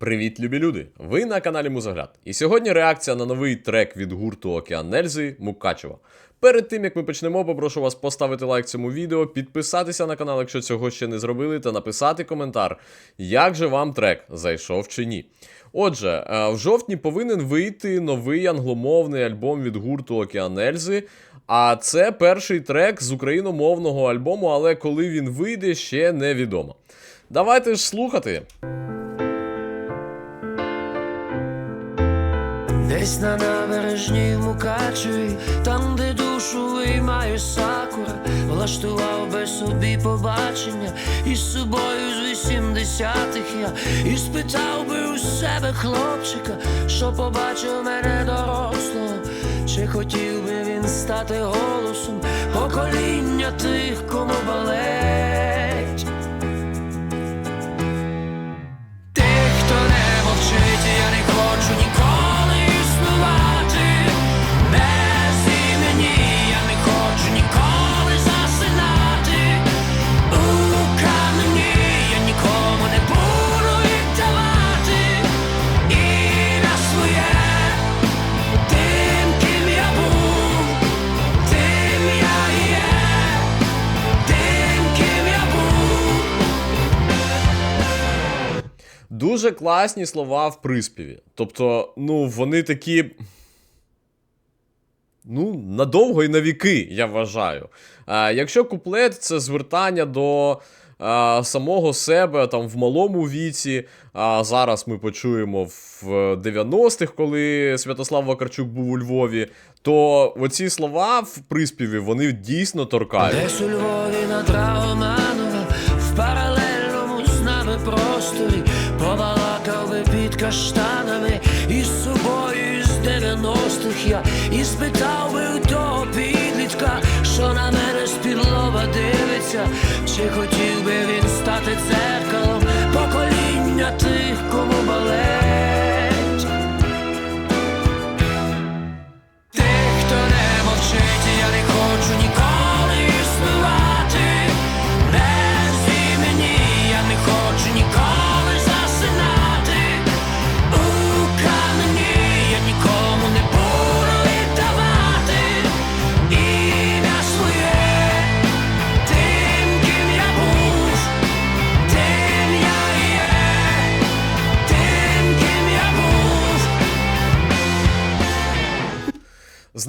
Привіт, любі люди! Ви на каналі Музогляд. І сьогодні реакція на новий трек від гурту Океан Нельзи Мукачева. Перед тим як ми почнемо, попрошу вас поставити лайк цьому відео, підписатися на канал, якщо цього ще не зробили, та написати коментар, як же вам трек зайшов чи ні. Отже, е, в жовтні повинен вийти новий англомовний альбом від гурту Океан Нельзи. А це перший трек з україномовного альбому, але коли він вийде, ще невідомо. Давайте ж слухати. Десь на набережній в Мукачеві, там, де душу виймає сакура, влаштував би собі побачення із собою з вісімдесятих я і спитав би у себе хлопчика, що побачив мене дорослого, чи хотів би він стати голосом покоління тих, кому болить. Тих, хто не мовчить, я не хочу ніколи Дуже класні слова в приспіві. Тобто, ну, вони такі. Ну, надовго і на віки, я вважаю. А, якщо куплет це звертання до а, самого себе там в малому віці, а зараз ми почуємо в 90-х, коли Святослав Вакарчук був у Львові, то оці слова в приспіві вони дійсно торкають. Десь у Львові на Драгоманова побалакав і з каштанами собою з 90-х я і спитав би у того підлітка, що на мене з-під дивиться, чи хотів би він стати дзеркалом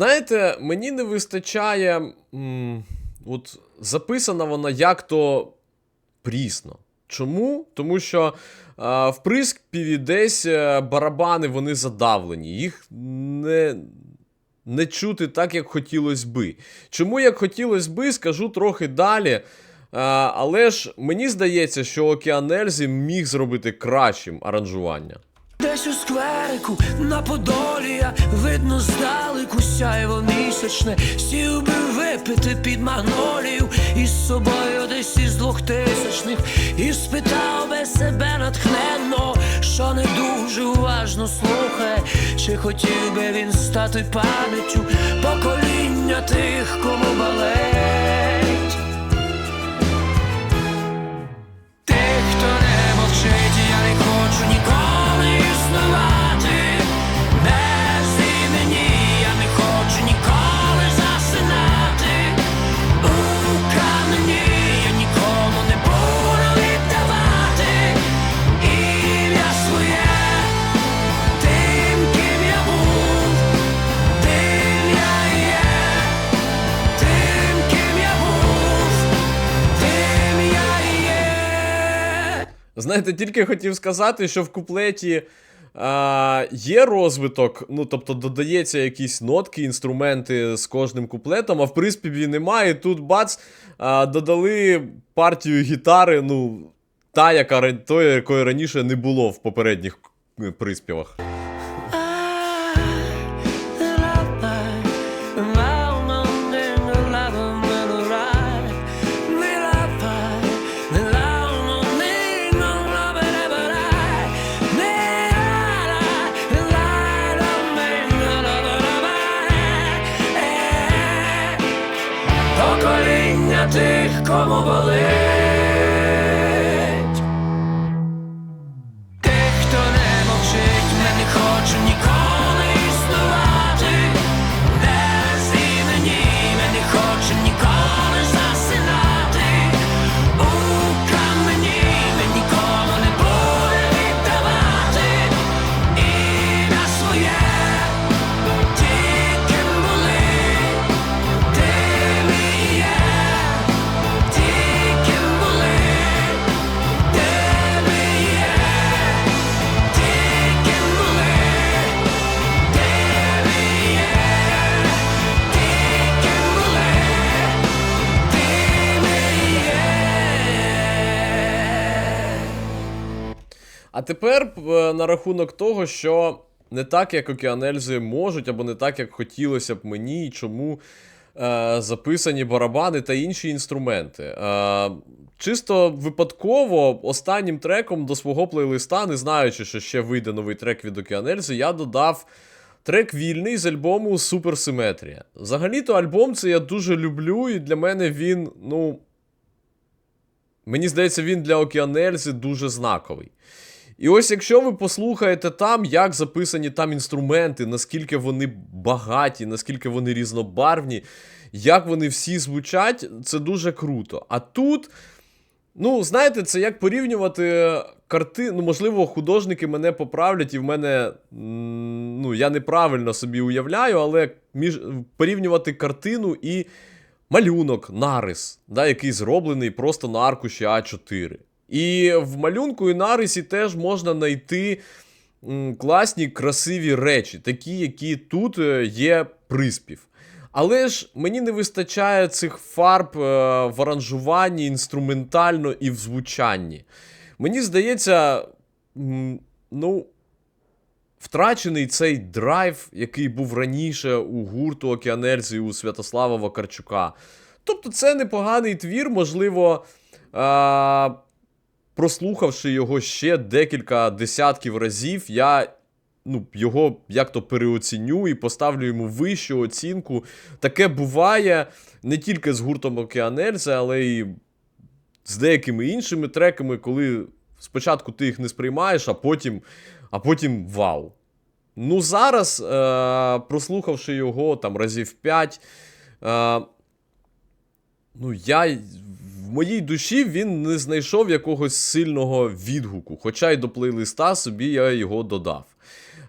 Знаєте, мені не вистачає. М, от записана вона як то прісно. Чому? Тому що а, в приспіві десь е, барабани вони задавлені, їх не, не чути так, як хотілося би. Чому як хотілося би, скажу трохи далі. А, але ж мені здається, що Океан Ельзі міг зробити кращим аранжування. Десь у скверику на подолі видно здалеку сяйво місячне, сів би випити під магнолію із собою десь із двохтисячних, і спитав би себе натхненно, що не дуже уважно слухає, чи хотів би він стати пам'яттю покоління тих, кому болить. Знаєте, тільки хотів сказати, що в куплеті а, є розвиток, ну тобто додається якісь нотки, інструменти з кожним куплетом, а в приспіві немає. Тут бац, а, додали партію гітари, ну, та, яка той, якої раніше не було в попередніх е, приспівах. Покоління тих, кому болить. Тих, хто не мовчить, ми не хоче ніколи А тепер е, на рахунок того, що не так, як океанельзи можуть, або не так, як хотілося б мені, і чому е, записані барабани та інші інструменти. Е, чисто випадково останнім треком до свого плейлиста, не знаючи, що ще вийде новий трек від океанельзи, я додав. Трек вільний з альбому Суперсиметрія. Взагалі-то альбом це я дуже люблю, і для мене він, ну. Мені здається, він для Океанельзи дуже знаковий. І ось якщо ви послухаєте там, як записані там інструменти, наскільки вони багаті, наскільки вони різнобарвні, як вони всі звучать, це дуже круто. А тут, ну, знаєте, це як порівнювати картину. Ну, можливо, художники мене поправлять, і в мене, ну, я неправильно собі уявляю, але між, порівнювати картину і малюнок, нарис, да, який зроблений просто на аркуші А4. І в малюнку і нарисі теж можна знайти класні, красиві речі, такі, які тут е, є приспів. Але ж мені не вистачає цих фарб е, в аранжуванні, інструментально і в звучанні. Мені здається, ну, втрачений цей драйв, який був раніше у гурту Океанельзи і у Святослава Вакарчука. Тобто, це непоганий твір, можливо, а, прослухавши його ще декілька десятків разів, я ну, його як-то переоціню і поставлю йому вищу оцінку. Таке буває не тільки з гуртом Океанельзи, але й з деякими іншими треками, коли спочатку ти їх не сприймаєш, а потім, а потім вау. Ну, зараз, е, прослухавши його там разів 5, е, ну, я в моїй душі він не знайшов якогось сильного відгуку, хоча й до плейлиста собі я його додав.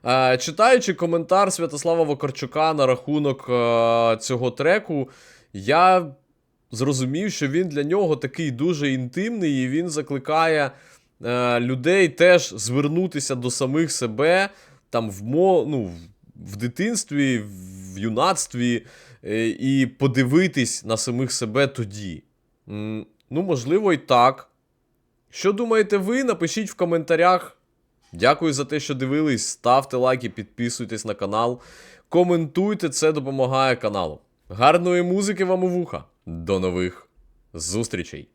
Е, читаючи коментар Святослава Вакарчука на рахунок е, цього треку, я зрозумів, що він для нього такий дуже інтимний, і він закликає е, людей теж звернутися до самих себе там в, мо, ну, в дитинстві, в юнацтві, е, і подивитись на самих себе тоді. Ну, можливо, і так. Що думаєте ви? Напишіть в коментарях. Дякую за те, що дивились. Ставте лайки, підписуйтесь на канал, коментуйте, це допомагає каналу. Гарної музики вам у вуха. До нових зустрічей!